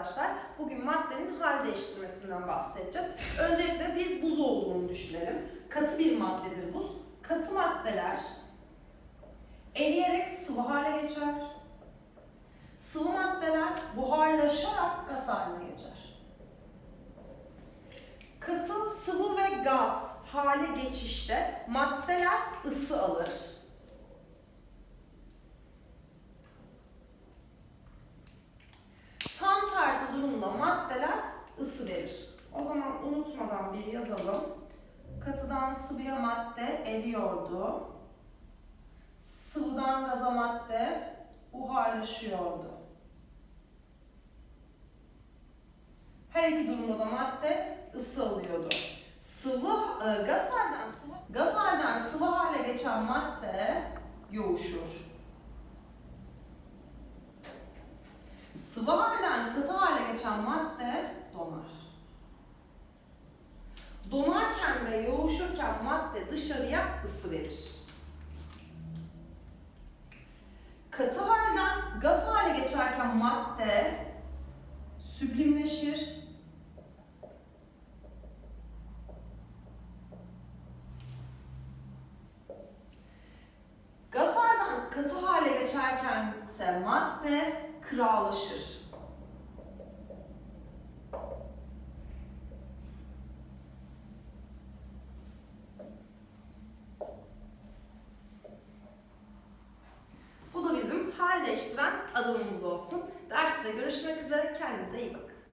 arkadaşlar. Bugün maddenin hal değiştirmesinden bahsedeceğiz. Öncelikle bir buz olduğunu düşünelim. Katı bir maddedir buz. Katı maddeler eriyerek sıvı hale geçer. Sıvı maddeler buharlaşarak gaz haline geçer. Katı, sıvı ve gaz hale geçişte maddeler ısı alır. Durumda maddeler ısı verir. O zaman unutmadan bir yazalım. Katıdan sıvıya madde eriyordu. Sıvıdan gaza madde buharlaşıyordu. Her iki durumda da madde ısı alıyordu. Sıvı, e, gaz halden sıvı, gaz halden sıvı hale geçen madde yoğuşur. Sıvı halden katı geçen madde donar. Donarken ve yoğuşurken madde dışarıya ısı verir. Katı halden gaz hale geçerken madde süblimleşir. Gaz halden katı hale geçerken ise madde kıralaşır. Değiştiren adımımız olsun. Derste görüşmek üzere. Kendinize iyi bakın.